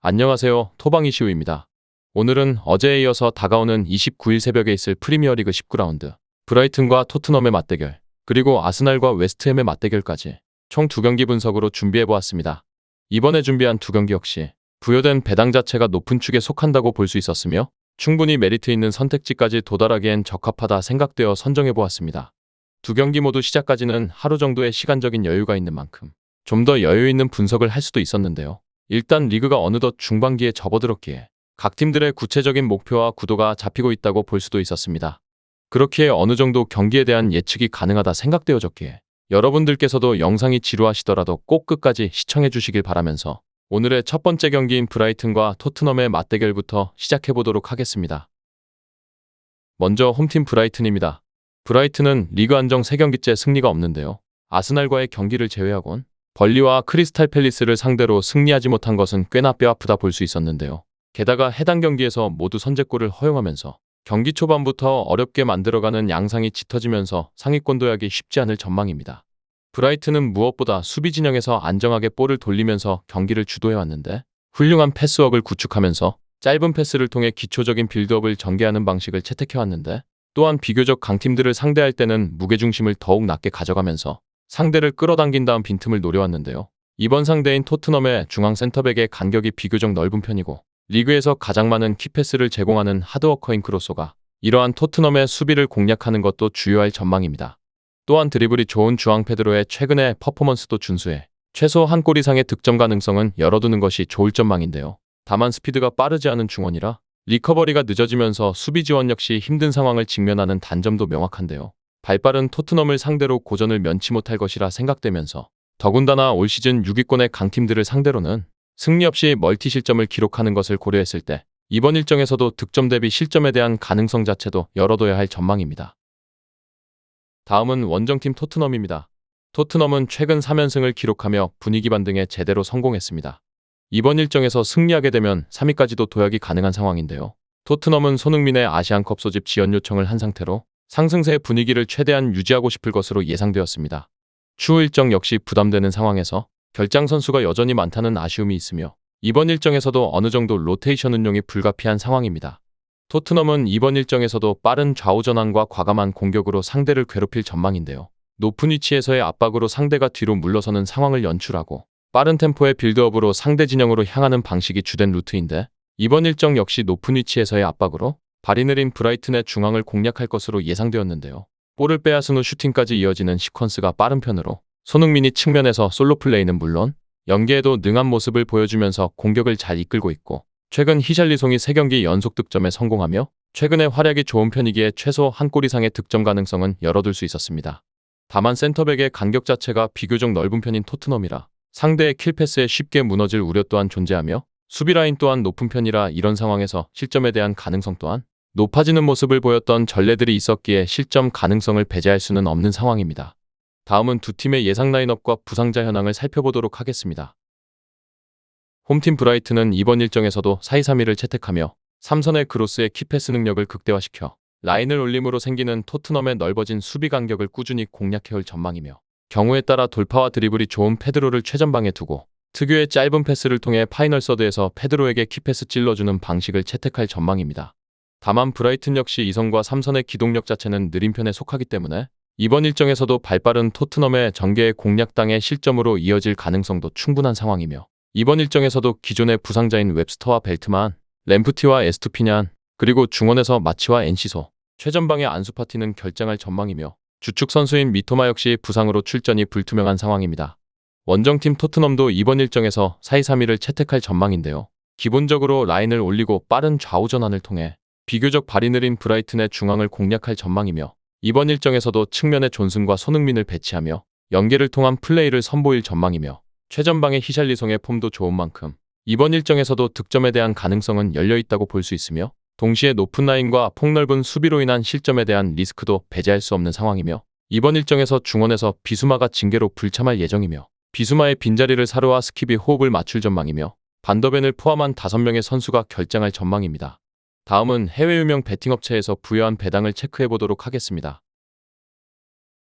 안녕하세요. 토방 이시우입니다. 오늘은 어제에 이어서 다가오는 29일 새벽에 있을 프리미어리그 19라운드, 브라이튼과 토트넘의 맞대결, 그리고 아스날과 웨스트햄의 맞대결까지 총 두 경기 분석으로 준비해 보았습니다. 이번에 준비한 두 경기 역시 부여된 배당 자체가 높은 축에 속한다고 볼 수 있었으며 충분히 메리트 있는 선택지까지 도달하기엔 적합하다 생각되어 선정해 보았습니다. 두 경기 모두 시작까지는 하루 정도의 시간적인 여유가 있는 만큼 좀 더 여유 있는 분석을 할 수도 있었는데요. 일단 리그가 어느덧 중반기에 접어들었기에 각 팀들의 구체적인 목표와 구도가 잡히고 있다고 볼 수도 있었습니다. 그렇기에 어느 정도 경기에 대한 예측이 가능하다 생각되어졌기에 여러분들께서도 영상이 지루하시더라도 꼭 끝까지 시청해 주시길 바라면서 오늘의 첫 번째 경기인 브라이튼과 토트넘의 맞대결부터 시작해 보도록 하겠습니다. 먼저 홈팀 브라이튼입니다. 브라이튼은 리그 안정 3경기째 승리가 없는데요. 아스날과의 경기를 제외하곤 벌리와 크리스탈 팰리스를 상대로 승리하지 못한 것은 꽤나 뼈아프다 볼 수 있었는데요. 게다가 해당 경기에서 모두 선제골을 허용하면서 경기 초반부터 어렵게 만들어가는 양상이 짙어지면서 상위권 도약이 쉽지 않을 전망입니다. 브라이튼은 무엇보다 수비 진영에서 안정하게 볼을 돌리면서 경기를 주도해왔는데 훌륭한 패스웍을 구축하면서 짧은 패스를 통해 기초적인 빌드업을 전개하는 방식을 채택해왔는데 또한 비교적 강팀들을 상대할 때는 무게중심을 더욱 낮게 가져가면서 상대를 끌어당긴 다음 빈틈을 노려왔는데요. 이번 상대인 토트넘의 중앙 센터백의 간격이 비교적 넓은 편이고 리그에서 가장 많은 키패스를 제공하는 하드워커인 크로소가 이러한 토트넘의 수비를 공략하는 것도 주요할 전망입니다. 또한 드리블이 좋은 주앙 페드로의 최근의 퍼포먼스도 준수해 최소 한 골 이상의 득점 가능성은 열어두는 것이 좋을 전망인데요. 다만 스피드가 빠르지 않은 중원이라 리커버리가 늦어지면서 수비 지원 역시 힘든 상황을 직면하는 단점도 명확한데요. 발빠른 토트넘을 상대로 고전을 면치 못할 것이라 생각되면서 더군다나 올 시즌 6위권의 강팀들을 상대로는 승리 없이 멀티 실점을 기록하는 것을 고려했을 때 이번 일정에서도 득점 대비 실점에 대한 가능성 자체도 열어둬야 할 전망입니다. 다음은 원정팀 토트넘입니다. 토트넘은 최근 3연승을 기록하며 분위기 반등에 제대로 성공했습니다. 이번 일정에서 승리하게 되면 3위까지도 도약이 가능한 상황인데요. 토트넘은 손흥민의 아시안컵 소집 지연 요청을 한 상태로 상승세의 분위기를 최대한 유지하고 싶을 것으로 예상되었습니다. 추후 일정 역시 부담되는 상황에서 결장 선수가 여전히 많다는 아쉬움이 있으며 이번 일정에서도 어느 정도 로테이션 운용이 불가피한 상황입니다. 토트넘은 이번 일정에서도 빠른 좌우 전환과 과감한 공격으로 상대를 괴롭힐 전망인데요. 높은 위치에서의 압박으로 상대가 뒤로 물러서는 상황을 연출하고 빠른 템포의 빌드업으로 상대 진영으로 향하는 방식이 주된 루트인데 이번 일정 역시 높은 위치에서의 압박으로 발이 느린 브라이튼의 중앙을 공략할 것으로 예상되었는데요. 볼을 빼앗은 후 슈팅까지 이어지는 시퀀스가 빠른 편으로 손흥민이 측면에서 솔로 플레이는 물론 연계에도 능한 모습을 보여주면서 공격을 잘 이끌고 있고 최근 히샬리송이 3경기 연속 득점에 성공하며 최근의 활약이 좋은 편이기에 최소 한 골 이상의 득점 가능성은 열어둘 수 있었습니다. 다만 센터백의 간격 자체가 비교적 넓은 편인 토트넘이라 상대의 킬패스에 쉽게 무너질 우려 또한 존재하며 수비 라인 또한 높은 편이라 이런 상황에서 실점에 대한 가능성 또한 높아지는 모습을 보였던 전례들이 있었기에 실점 가능성을 배제할 수는 없는 상황입니다. 다음은 두 팀의 예상 라인업과 부상자 현황을 살펴보도록 하겠습니다. 홈팀 브라이튼은 이번 일정에서도 4-2-3-1을 채택하며 삼선의 크로스의 키패스 능력을 극대화시켜 라인을 올림으로 생기는 토트넘의 넓어진 수비 간격을 꾸준히 공략해올 전망이며 경우에 따라 돌파와 드리블이 좋은 페드로를 최전방에 두고 특유의 짧은 패스를 통해 파이널 서드에서 페드로에게 키패스 찔러주는 방식을 채택할 전망입니다. 다만 브라이튼 역시 2선과 3선의 기동력 자체는 느린 편에 속하기 때문에 이번 일정에서도 발빠른 토트넘의 전개의 공략당의 실점으로 이어질 가능성도 충분한 상황이며 이번 일정에서도 기존의 부상자인 웹스터와 벨트만, 램프티와 에스투피냔, 그리고 중원에서 마치와 엔시소, 최전방의 안수파티는 결장할 전망이며 주축 선수인 미토마 역시 부상으로 출전이 불투명한 상황입니다. 원정팀 토트넘도 이번 일정에서 4-2-3-1을 채택할 전망인데요. 기본적으로 라인을 올리고 빠른 좌우 전환을 통해 비교적 발이 느린 브라이튼의 중앙을 공략할 전망이며 이번 일정에서도 측면에 존슨과 손흥민을 배치하며 연계를 통한 플레이를 선보일 전망이며 최전방의 히샬리송의 폼도 좋은 만큼 이번 일정에서도 득점에 대한 가능성은 열려있다고 볼 수 있으며 동시에 높은 라인과 폭넓은 수비로 인한 실점에 대한 리스크도 배제할 수 없는 상황이며 이번 일정에서 중원에서 비수마가 징계로 불참할 예정이며 비수마의 빈자리를 사르와 스킵이 호흡을 맞출 전망이며 반더벤을 포함한 5명의 선수가 결장할 전망입니다. 다음은 해외 유명 베팅업체에서 부여한 배당을 체크해 보도록 하겠습니다.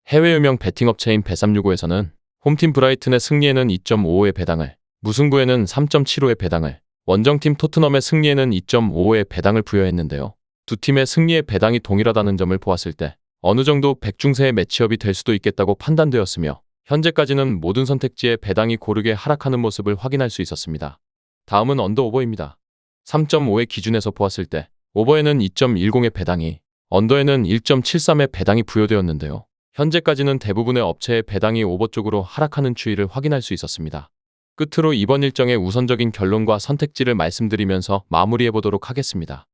해외 유명 베팅업체인 베365에서는 홈팀 브라이튼의 승리에는 2.55의 배당을, 무승부에는 3.75의 배당을, 원정팀 토트넘의 승리에는 2.55의 배당을 부여했는데요. 두 팀의 승리의 배당이 동일하다는 점을 보았을 때 어느 정도 백중세의 매치업이 될 수도 있겠다고 판단되었으며 현재까지는 모든 선택지의 배당이 고르게 하락하는 모습을 확인할 수 있었습니다. 다음은 언더 오버입니다. 3.5의 기준에서 보았을 때 오버에는 2.10의 배당이 언더에는 1.73의 배당이 부여되었는데요. 현재까지는 대부분의 업체의 배당이 오버 쪽으로 하락하는 추이를 확인할 수 있었습니다. 끝으로 이번 일정의 우선적인 결론과 선택지를 말씀드리면서 마무리해 보도록 하겠습니다.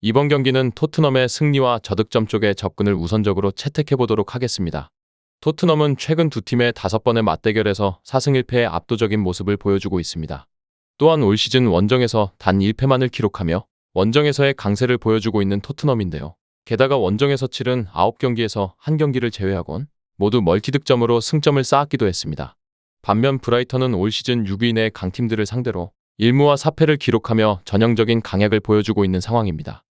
이번 경기는 토트넘의 승리와 저득점 쪽의 접근을 우선적으로 채택해 보도록 하겠습니다. 토트넘은 최근 두 팀의 다섯 번의 맞대결에서 4승 1패의 압도적인 모습을 보여주고 있습니다. 또한 올 시즌 원정에서 단 1패만을 기록하며 원정에서의 강세를 보여주고 있는 토트넘인데요. 게다가 원정에서 치른 9경기에서 한 경기를 제외하곤 모두 멀티득점으로 승점을 쌓았기도 했습니다. 반면 브라이턴은 올 시즌 6위 내 강팀들을 상대로 1무와 4패를 기록하며 전형적인 강약을 보여주고 있는 상황입니다.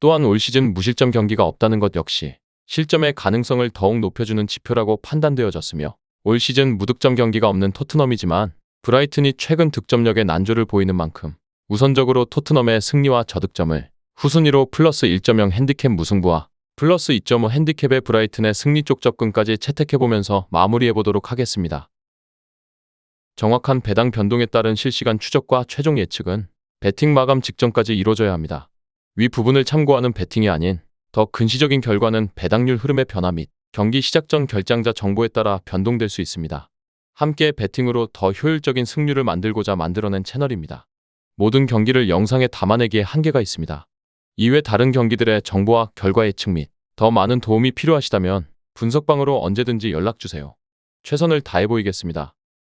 또한 올 시즌 무실점 경기가 없다는 것 역시 실점의 가능성을 더욱 높여주는 지표라고 판단되어졌으며 올 시즌 무득점 경기가 없는 토트넘이지만 브라이튼이 최근 득점력의 난조를 보이는 만큼 우선적으로 토트넘의 승리와 저득점을 후순위로 플러스 1.0 핸디캡 무승부와 플러스 2.5 핸디캡의 브라이튼의 승리 쪽 접근까지 채택해보면서 마무리해보도록 하겠습니다. 정확한 배당 변동에 따른 실시간 추적과 최종 예측은 배팅 마감 직전까지 이루어져야 합니다. 위 부분을 참고하는 배팅이 아닌 더 근시적인 결과는 배당률 흐름의 변화 및 경기 시작 전 결장자 정보에 따라 변동될 수 있습니다. 함께 배팅으로 더 효율적인 승률을 만들고자 만들어낸 채널입니다. 모든 경기를 영상에 담아내기에 한계가 있습니다. 이외 다른 경기들의 정보와 결과 예측 및 더 많은 도움이 필요하시다면 분석방으로 언제든지 연락주세요. 최선을 다해 보이겠습니다.